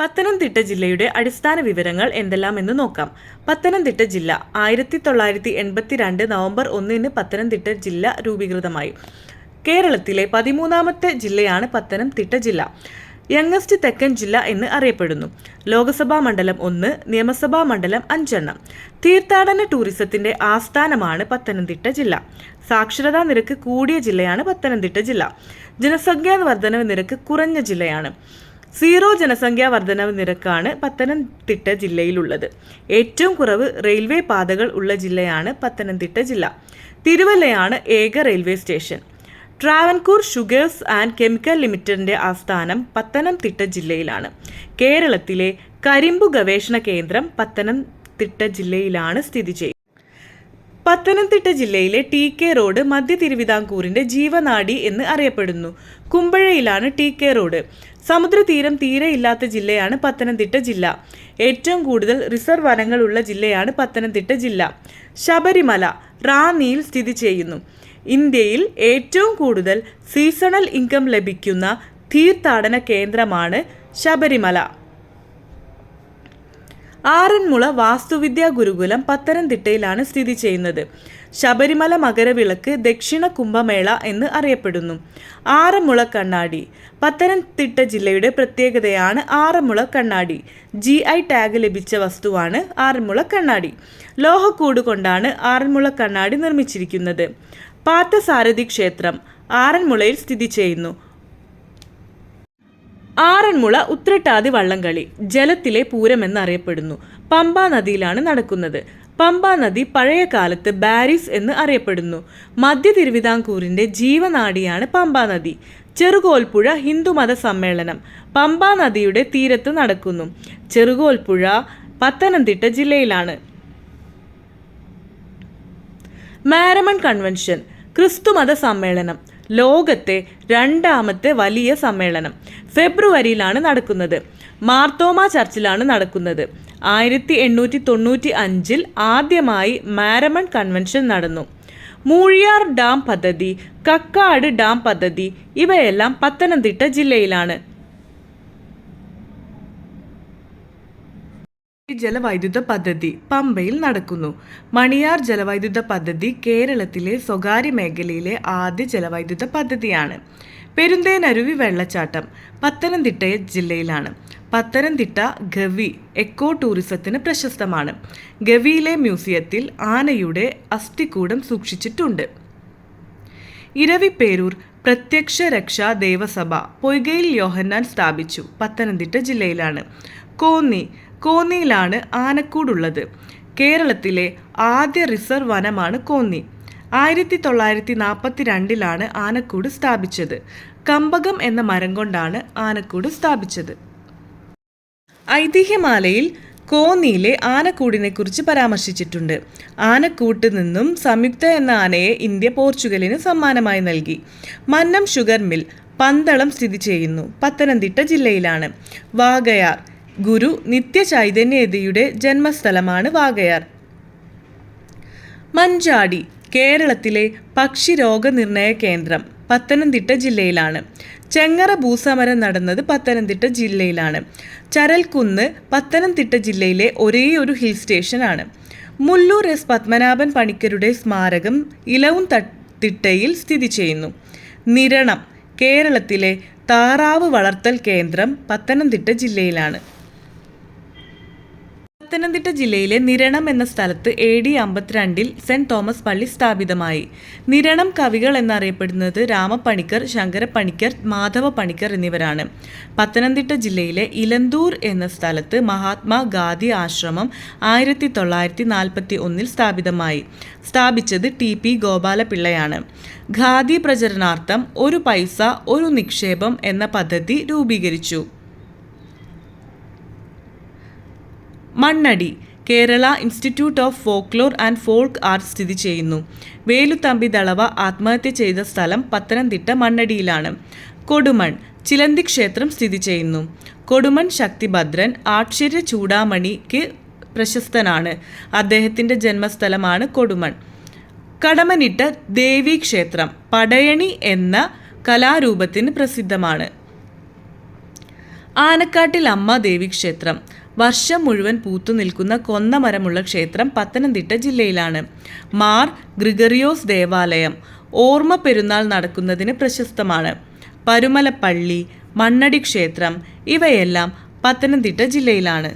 പത്തനംതിട്ട ജില്ലയുടെ അടിസ്ഥാന വിവരങ്ങൾ എന്തെല്ലാം എന്ന് നോക്കാം. പത്തനംതിട്ട ജില്ല ആയിരത്തി തൊള്ളായിരത്തി എൺപത്തിരണ്ട് നവംബർ ഒന്നിന് പത്തനംതിട്ട ജില്ല രൂപീകൃതമായി. കേരളത്തിലെ പതിമൂന്നാമത്തെ ജില്ലയാണ് പത്തനംതിട്ട ജില്ല. യങ്ങസ്റ്റ് തെക്കൻ ജില്ല എന്ന് അറിയപ്പെടുന്നു. ലോകസഭാ മണ്ഡലം ഒന്ന് നിയമസഭാ മണ്ഡലം അഞ്ചെണ്ണം. തീർത്ഥാടന ടൂറിസത്തിന്റെ ആസ്ഥാനമാണ് പത്തനംതിട്ട ജില്ല. സാക്ഷരതാ നിരക്ക് കൂടിയ ജില്ലയാണ് പത്തനംതിട്ട ജില്ല. ജനസംഖ്യാ വർധനവ് നിരക്ക് കുറഞ്ഞ ജില്ലയാണ്. സീറോ ജനസംഖ്യാ വർധനവ് നിരക്കാണ് പത്തനംതിട്ട ജില്ലയിലുള്ളത്. ഏറ്റവും കുറവ് റെയിൽവേ പാതകൾ ഉള്ള ജില്ലയാണ് പത്തനംതിട്ട ജില്ല. തിരുവല്ലയാണ് ഏക railway station. Travancore sugars and chemical ലിമിറ്റഡിന്റെ ആസ്ഥാനം പത്തനംതിട്ട ജില്ലയിലാണ്. കേരളത്തിലെ കരിമ്പു ഗവേഷണ കേന്ദ്രം പത്തനംതിട്ട ജില്ലയിലാണ് സ്ഥിതി ചെയ്യുന്നത്. പത്തനംതിട്ട ജില്ലയിലെ ടി കെ റോഡ് മധ്യ തിരുവിതാംകൂറിന്റെ ജീവനാടി എന്ന് അറിയപ്പെടുന്നു. കുമ്പഴയിലാണ് ടി കെ റോഡ്. സമുദ്രതീരം തീരെ ഇല്ലാത്ത ജില്ലയാണ് പത്തനംതിട്ട ജില്ല. ഏറ്റവും കൂടുതൽ റിസർവ് വനങ്ങളുള്ള ജില്ലയാണ് പത്തനംതിട്ട ജില്ല. ശബരിമല റാന്നിയിൽ സ്ഥിതി ചെയ്യുന്നു. ഇന്ത്യയിൽ ഏറ്റവും കൂടുതൽ സീസണൽ ഇൻകം ലഭിക്കുന്ന തീർത്ഥാടന കേന്ദ്രമാണ് ശബരിമല. ആറന്മുള വാസ്തുവിദ്യാ ഗുരുകുലം പത്തനംതിട്ടയിലാണ് സ്ഥിതി ചെയ്യുന്നത്. ശബരിമല മകരവിളക്ക് ദക്ഷിണ കുംഭമേള എന്ന് അറിയപ്പെടുന്നു. ആറന്മുള കണ്ണാടി. പത്തനംതിട്ട ജില്ലയുടെ പ്രത്യേകതയാണ് ആറന്മുള കണ്ണാടി. ജി ഐ ടാഗ് ലഭിച്ച വസ്തുവാണ് ആറന്മുള കണ്ണാടി. ലോഹക്കൂട് കൊണ്ടാണ് ആറന്മുള കണ്ണാടി നിർമ്മിച്ചിരിക്കുന്നത്. പാർത്ഥസാരഥി ക്ഷേത്രം ആറന്മുളയിൽ സ്ഥിതി ചെയ്യുന്നു. ആറന്മുള ഉത്രട്ടാതി വള്ളംകളി ജലത്തിലെ പൂരം എന്നറിയപ്പെടുന്നു പമ്പാ നദിയിലാണ് നടക്കുന്നത്. പമ്പാ നദി പഴയ കാലത്ത് ബാരിസ് എന്ന് അറിയപ്പെടുന്നു. മധ്യ തിരുവിതാംകൂറിന്റെ ജീവനാഡിയാണ് പമ്പാ നദി. ചെറുകോൽപ്പുഴ ഹിന്ദുമത സമ്മേളനം പമ്പാ നദിയുടെ തീരത്ത് നടക്കുന്നു. ചെറുകോൽപ്പുഴ പത്തനംതിട്ട ജില്ലയിലാണ്. മാരമൺ കൺവെൻഷൻ ക്രിസ്തുമത സമ്മേളനം ലോകത്തെ രണ്ടാമത്തെ വലിയ സമ്മേളനം. ഫെബ്രുവരിയിലാണ് നടക്കുന്നത്. മാർത്തോമ ചർച്ചിലാണ് നടക്കുന്നത്. ആയിരത്തി എണ്ണൂറ്റി തൊണ്ണൂറ്റി അഞ്ചിൽ ആദ്യമായി മാരമൺ കൺവെൻഷൻ നടന്നു. മൂഴിയാർ ഡാം പദ്ധതി കക്കാട് ഡാം പദ്ധതി ഇവയെല്ലാം പത്തനംതിട്ട ജില്ലയിലാണ്. ജലവൈദ്യുത പദ്ധതി പമ്പയിൽ നടക്കുന്നു. മണിയാർ ജലവൈദ്യുത പദ്ധതി കേരളത്തിലെ സ്വകാര്യ മേഖലയിലെ ആദ്യ ജലവൈദ്യുത പദ്ധതിയാണ് പെരുന്തേനരുവി വെള്ളച്ചാട്ടം പത്തനംതിട്ട ജില്ലയിലാണ്. പത്തനംതിട്ട ഗവി എക്കോ ടൂറിസത്തിന് പ്രശസ്തമാണ്. ഗവിയിലെ മ്യൂസിയത്തിൽ ആനയുടെ അസ്ഥികൂടം സൂക്ഷിച്ചിട്ടുണ്ട്. ഇരവിപ്പേരൂർ പ്രത്യക്ഷ രക്ഷാ ദേവസഭ പൊയ്കയിൽ യോഹന്നാൻ സ്ഥാപിച്ചു പത്തനംതിട്ട ജില്ലയിലാണ്. കോന്നി കോന്നിയിലാണ് ആനക്കൂടുള്ളത്. കേരളത്തിലെ ആദ്യ റിസർവ് വനമാണ് കോന്നി. ആയിരത്തി തൊള്ളായിരത്തി നാൽപ്പത്തി രണ്ടിലാണ് ആനക്കൂട് സ്ഥാപിച്ചത്. കമ്പകം എന്ന മരം കൊണ്ടാണ് ആനക്കൂട് സ്ഥാപിച്ചത്. ഐതിഹ്യമാലയിൽ കോന്നിയിലെ ആനക്കൂടിനെ കുറിച്ച് പരാമർശിച്ചിട്ടുണ്ട്. ആനക്കൂട്ട് നിന്നും സംയുക്ത എന്ന ആനയെ ഇന്ത്യ പോർച്ചുഗലിന് സമ്മാനമായി നൽകി. മന്നം ഷുഗർ മിൽ പന്തളം സ്ഥിതി ചെയ്യുന്നു. പത്തനംതിട്ട ജില്ലയിലാണ്. വാഗയാർ ഗുരു നിത്യചൈതന്യതയുടെ ജന്മസ്ഥലമാണ് വാഗയാർ. മഞ്ചാടി കേരളത്തിലെ പക്ഷിരോഗനിർണയ കേന്ദ്രം. പത്തനംതിട്ട ജില്ലയിലാണ്. ചെങ്ങറ ഭൂസമരം നടന്നത് പത്തനംതിട്ട ജില്ലയിലാണ്. ചരൽക്കുന്ന് പത്തനംതിട്ട ജില്ലയിലെ ഒരേ ഒരു ഹിൽ സ്റ്റേഷനാണ്. മുല്ലൂർ എസ് പത്മനാഭൻ പണിക്കരുടെ സ്മാരകം ഇലവും തിട്ടയിൽ സ്ഥിതി ചെയ്യുന്നു. നിരണം കേരളത്തിലെ താറാവ് വളർത്തൽ കേന്ദ്രം പത്തനംതിട്ട ജില്ലയിലാണ്. പത്തനംതിട്ട ജില്ലയിലെ നിരണം എന്ന സ്ഥലത്ത് എ ഡി അമ്പത്തിരണ്ടിൽ സെന്റ് തോമസ് പള്ളി സ്ഥാപിതമായി. നിരണം കവികൾ എന്നറിയപ്പെടുന്നത് രാമപ്പണിക്കർ ശങ്കരപ്പണിക്കർ മാധവ പണിക്കർ എന്നിവരാണ്. പത്തനംതിട്ട ജില്ലയിലെ ഇലന്തൂർ എന്ന സ്ഥലത്ത് മഹാത്മാ ഗാന്ധി ആശ്രമം ആയിരത്തി തൊള്ളായിരത്തി നാൽപ്പത്തി ഒന്നിൽ സ്ഥാപിതമായി. സ്ഥാപിച്ചത് ടി പി ഗോപാലപിള്ളയാണ്. ഖാദി പ്രചരണാർത്ഥം ഒരു പൈസ ഒരു നിക്ഷേപം എന്ന പദ്ധതി രൂപീകരിച്ചു. Mannady Kerala institute of folklore and folk art സ്ഥിതി ചെയ്യുന്നു. വേലുത്തമ്പി ദളവ ആത്മഹത്യ ചെയ്ത സ്ഥലം പത്തനംതിട്ട മണ്ണടിയിലാണ്. കൊടുമൺ ചിലന്തി ക്ഷേത്രം സ്ഥിതി ചെയ്യുന്നു. കൊടുമൺ ശക്തിഭദ്രൻ ആക്ഷര്യ ചൂടാമണിക്ക് പ്രശസ്തനാണ്. അദ്ദേഹത്തിന്റെ ജന്മസ്ഥലമാണ് കൊടുമൺ. കടമനിട്ട ദേവീക്ഷേത്രം പടയണി എന്ന കലാരൂപത്തിന് പ്രസിദ്ധമാണ്. ആനക്കാട്ടിൽ അമ്മ ദേവി ക്ഷേത്രം. വർഷം മുഴുവൻ പൂത്തു നിൽക്കുന്ന കൊന്നമരമുള്ള ക്ഷേത്രം പത്തനംതിട്ട ജില്ലയിലാണ്. മാർ ഗ്രിഗറിയോസ് ദേവാലയം ഓർമ്മ പെരുന്നാൾ നടക്കുന്നതിന് പ്രശസ്തമാണ്. പരുമലപ്പള്ളി മണ്ണടി ക്ഷേത്രം ഇവയെല്ലാം പത്തനംതിട്ട ജില്ലയിലാണ്.